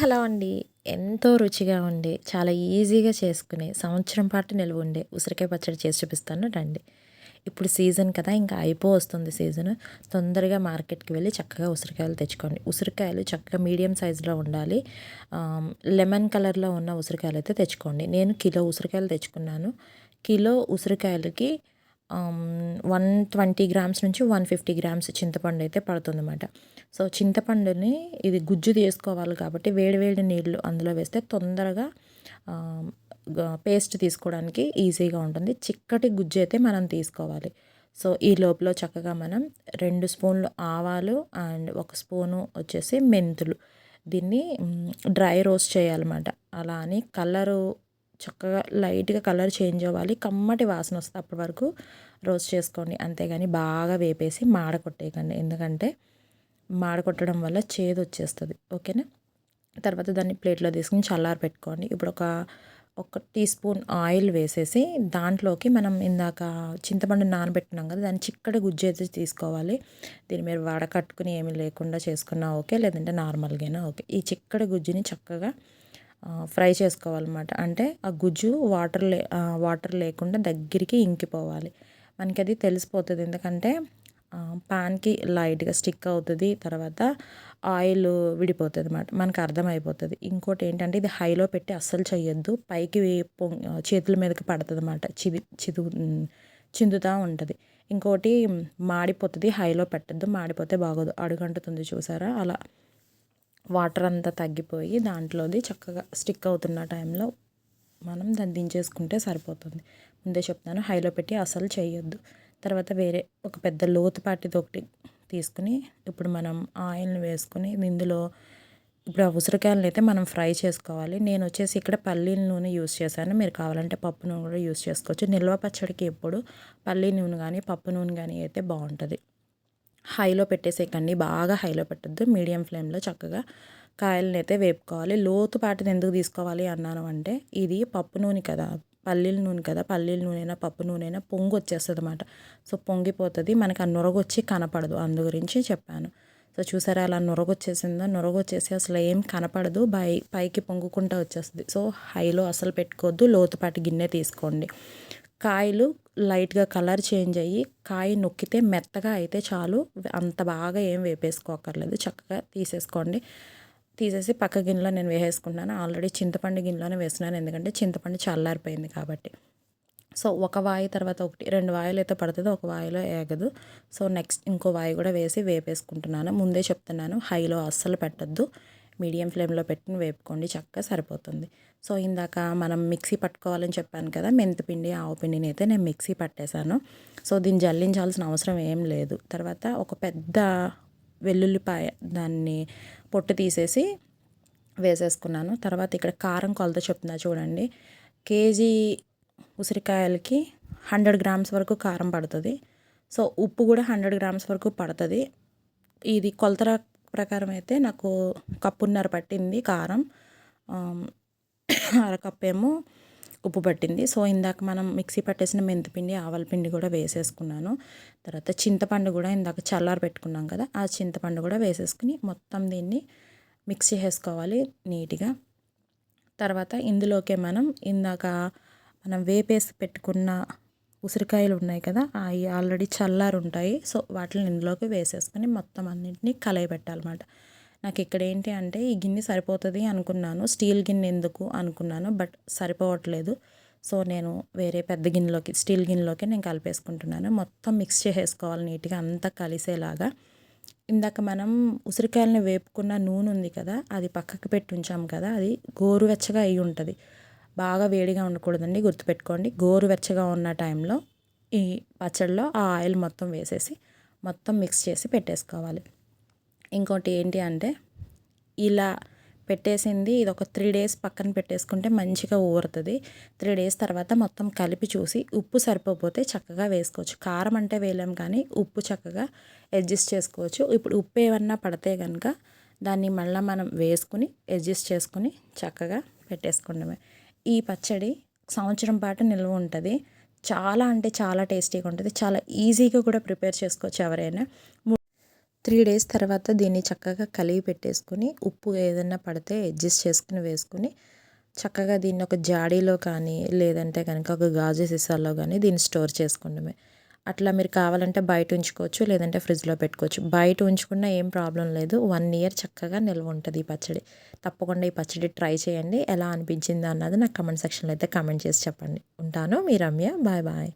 Hello అండి. ఎంతో రుచిగా ఉండే చాలా ఈజీగా చేసుకునే సంవత్సరం పాటు నిల్వ ఉండే ఉసిరికాయ పచ్చడి చేసి చూపిస్తాను రండి. ఇప్పుడు సీజన్ కదా ఇంకా అయిపో వస్తుంది సీజన్. తొందరగా మార్కెట్కి వెళ్ళి చక్కగా ఉసిరికాయలు తెచ్చుకోండి. ఉసిరికాయలు చక్కగా మీడియం సైజులో ఉండాలి. లెమన్ కలర్లో ఉన్న ఉసిరికాయలు అయితే తెచ్చుకోండి. నేను కిలో ఉసిరికాయలు తెచ్చుకున్నాను. కిలో ఉసిరికాయలకి వన్ ట్వంటీ గ్రామ్స్ నుంచి వన్ ఫిఫ్టీ గ్రామ్స్ చింతపండు అయితే పడుతుంది అన్నమాట సో చింతపండుని ఇది గుజ్జు తీసుకోవాలి కాబట్టి వేడివేడి నీళ్ళు అందులో వేస్తే తొందరగా పేస్ట్ తీసుకోవడానికి ఈజీగా ఉంటుంది. చిక్కటి గుజ్జు అయితే మనం తీసుకోవాలి. సో ఈ లోపల చక్కగా మనం రెండు స్పూన్లు ఆవాలు అండ్ ఒక స్పూను వచ్చేసి మెంతులు. దీన్ని డ్రై రోస్ట్ చేయాలన్నమాట. అలా అని కలరు చక్కగా లైట్గా కలర్ చేంజ్ అవ్వాలి. కమ్మటి వాసన వస్తే అప్పటి వరకు రోస్ట్ చేసుకోండి. అంతేగాని బాగా వేపేసి మాడ కొట్టేయకండి. ఎందుకంటే మాడ కొట్టడం వల్ల చేదు వచ్చేస్తుంది. ఓకేనా? తర్వాత దాన్ని ప్లేట్లో తీసుకుని చల్లారి పెట్టుకోండి. ఇప్పుడు ఒక ఒక టీ స్పూన్ ఆయిల్ వేసేసి దాంట్లోకి మనం ఇందాక చింతపండు నానబెట్టినాం కదా దాన్ని చిక్కటి గుజ్జు అయితే తీసుకోవాలి. దీని మీరు వడకట్టుకుని ఏమీ లేకుండా చేసుకున్నా ఓకే లేదంటే నార్మల్గా ఓకే. ఈ చిక్కటి గుజ్జుని చక్కగా ఫ్రై చేసుకోవాలన్నమాట. అంటే ఆ గుజ్జు వాటర్ లే వాటర్ లేకుండా దగ్గరికి ఇంకిపోవాలి. మనకి అది తెలిసిపోతుంది. ఎందుకంటే పాన్కి లైట్గా స్టిక్ అవుతుంది. తర్వాత ఆయిల్ విడిపోతుంది అనమాట మనకు అర్థమైపోతుంది. ఇంకోటి ఏంటంటే ఇది హైలో పెట్టి అస్సలు చేయొద్దు పైకి చేతుల మీదకి పడుతుంది అనమాట చిది చిదు చిందుతూ ఉంటుంది. ఇంకోటి మాడిపోతుంది. హైలో పెట్టద్దు. మాడిపోతే బాగోదు. అడుగంటుతుంది చూసారా? అలా. వాటర్ అంతా తగ్గిపోయి దాంట్లోది చక్కగా స్టిక్ అవుతున్న టైంలో మనం దాన్ని దించేసుకుంటే సరిపోతుంది. ముందే చెప్తాను హైలో పెట్టి అసలు చేయొద్దు. తర్వాత వేరే ఒక పెద్ద లోతుపాటిది ఒకటి తీసుకుని ఇప్పుడు మనం ఆయిల్ని వేసుకుని ఇందులో ఇప్పుడు ఆ ఉసిరికాయలను అయితే మనం ఫ్రై చేసుకోవాలి. నేను వచ్చేసి ఇక్కడ పల్లీల నూనె యూస్ చేశాను. మీరు కావాలంటే పప్పు నూనె కూడా యూస్ చేసుకోవచ్చు. నిల్వ పచ్చడికి ఎప్పుడు పల్లీ నూనె కానీ పప్పు నూనె కానీ అయితే బాగుంటుంది. హైలో పెట్టేసేకండి బాగా హైలో పెట్టద్దు. మీడియం ఫ్లేమ్లో చక్కగా కాయలను అయితే వేపుకోవాలి లోతుపాటిని ఎందుకు తీసుకోవాలి అన్నాను అంటే ఇది పప్పు నూనె కదా పల్లీల నూనె కదా పల్లీల నూనె పప్పు నూనె పొంగు వచ్చేస్తుంది అనమాట సో పొంగిపోతుంది. మనకి ఆ నొరగొచ్చి కనపడదు. అందు గురించి చెప్పాను. సో చూసారా అలా నొరగొచ్చేసిందో? నొరగొచ్చేసి అసలు ఏం కనపడదు. పై పైకి పొంగుకుంటూ వచ్చేస్తుంది. సో హైలో అసలు పెట్టుకోవద్దు. లోతుపాటి గిన్నె తీసుకోండి. కాయలు లైట్గా కలర్ చేంజ్ అయ్యి కాయ నొక్కితే మెత్తగా అయితే చాలు. అంత బాగా ఏం వేపేసుకోకర్లేదు చక్కగా తీసేసుకోండి. తీసేసి పక్క గిన్నెలో నేను వేసేసుకుంటున్నాను. ఆల్రెడీ చింతపండు గిన్నెలోనే వేస్తున్నాను. ఎందుకంటే చింతపండు చల్లారిపోయింది కాబట్టి. సో ఒక వాయి తర్వాత ఒకటి. రెండు వాయులు అయితే పడుతుంది. ఒక వాయిలో ఏగదు. సో నెక్స్ట్ ఇంకో వాయి కూడా వేసి వేపేసుకుంటున్నాను. ముందే చెప్తున్నాను. హైలో అస్సలు పెట్టద్దు. మీడియం ఫ్లేమ్లో పెట్టుకుని వేపుకోండి చక్కగా సరిపోతుంది. సో ఇందాక మనం మిక్సీ పట్టుకోవాలని చెప్పాను కదా మెంతిపిండి ఆవు పిండిని అయితే నేను మిక్సీ పట్టేశాను. సో దీన్ని జల్లించాల్సిన అవసరం ఏం లేదు. తర్వాత ఒక పెద్ద వెల్లుల్లిపాయ దాన్ని పొట్టు తీసేసి వేసేసుకున్నాను. తర్వాత ఇక్కడ కారం కొలత చెప్తున్నా చూడండి. కేజీ ఉసిరికాయలకి హండ్రెడ్ గ్రామ్స్ వరకు కారం పడుతుంది. సో ఉప్పు కూడా హండ్రెడ్ గ్రామ్స్ వరకు పడుతుంది. ఇది కొలత ప్రకారం అయితే నాకు కప్పున్నర పట్టింది కారం. అరకప్పేమో ఉప్పు పట్టింది. సో ఇందాక మనం మిక్సీ పట్టేసిన మెంతిపిండి ఆవల పిండి కూడా వేసేసుకున్నాను. తర్వాత చింతపండు కూడా ఇందాక చల్లారి పెట్టుకున్నాం కదా ఆ చింతపండు కూడా వేసేసుకుని మొత్తం దీన్ని మిక్స్ చేసుకోవాలి నీట్గా. తర్వాత ఇందులోకే మనం ఇందాక మనం వేపేసి పెట్టుకున్న ఉసిరికాయలు ఉన్నాయి కదా అవి ఆల్రెడీ చల్లారు ఉంటాయి సో వాటిని ఇందులోకి వేసేసుకొని మొత్తం అన్నింటినీ కలయబెట్టాలన్నమాట. నాకు ఇక్కడ ఏంటి అంటే ఈ గిన్నె సరిపోతుంది అనుకున్నాను. స్టీల్ గిన్నె ఎందుకు అనుకున్నాను బట్ సరిపోవట్లేదు. సో నేను వేరే పెద్ద గిన్నెలోకి స్టీల్ గిన్నెలోకి నేను కలిపేసుకుంటున్నాను. మొత్తం మిక్స్ చేసేసుకోవాలి నీట్గా అంతా కలిసేలాగా. ఇందాక మనం ఉసిరికాయలని వేపుకున్న నూనె ఉంది కదా అది పక్కకు పెట్టి ఉంచాం కదా అది గోరువెచ్చగా అయి ఉంటుంది. బాగా వేడిగా ఉండకూడదండి గుర్తుపెట్టుకోండి. గోరువెచ్చగా ఉన్న టైంలో ఈ పచ్చడిలో ఆ ఆయిల్ మొత్తం వేసేసి మొత్తం మిక్స్ చేసి పెట్టేసుకోవాలి. ఇంకోటి ఏంటి అంటే ఇలా పెట్టేసింది ఇది ఒక త్రీ డేస్ పక్కన పెట్టేసుకుంటే మంచిగా ఊరుతుంది. త్రీ డేస్ తర్వాత మొత్తం కలిపి చూసి ఉప్పు సరిపోతే చక్కగా వేసుకోవచ్చు. కారం అంటే వేయలేం కానీ ఉప్పు చక్కగా అడ్జస్ట్ చేసుకోవచ్చు. ఇప్పుడు ఉప్పు ఏమన్నా పడితే కనుక దాన్ని మళ్ళీ మనం వేసుకుని అడ్జస్ట్ చేసుకుని చక్కగా పెట్టేసుకోవడమే ఈ పచ్చడి సంవత్సరం పాటు నిల్వ ఉంటుంది. చాలా అంటే చాలా టేస్టీగా ఉంటుంది. చాలా ఈజీగా కూడా ప్రిపేర్ చేసుకోవచ్చు ఎవరైనా. త్రీ డేస్ తర్వాత దీన్ని చక్కగా కలిగి పెట్టేసుకుని ఉప్పు ఏదైనా పడితే అడ్జస్ట్ చేసుకుని వేసుకుని చక్కగా దీన్ని ఒక జాడీలో కానీ లేదంటే కనుక ఒక గాజు సీసాలో కానీ దీన్ని స్టోర్ చేసుకోవడమే అట్లా మీరు కావాలంటే బయట ఉంచుకోవచ్చు లేదంటే ఫ్రిడ్జ్లో పెట్టుకోవచ్చు. బయట ఉంచుకున్నా ఏం ప్రాబ్లం లేదు. వన్ ఇయర్ చక్కగా నిల్వ ఉంటుంది ఈ పచ్చడి. తప్పకుండా ఈ పచ్చడి ట్రై చేయండి. ఎలా అనిపించింది అన్నది నాకు కమెంట్ సెక్షన్లో అయితే కమెంట్ చేసి చెప్పండి. ఉంటాను మీ రమ్య. Bye bye.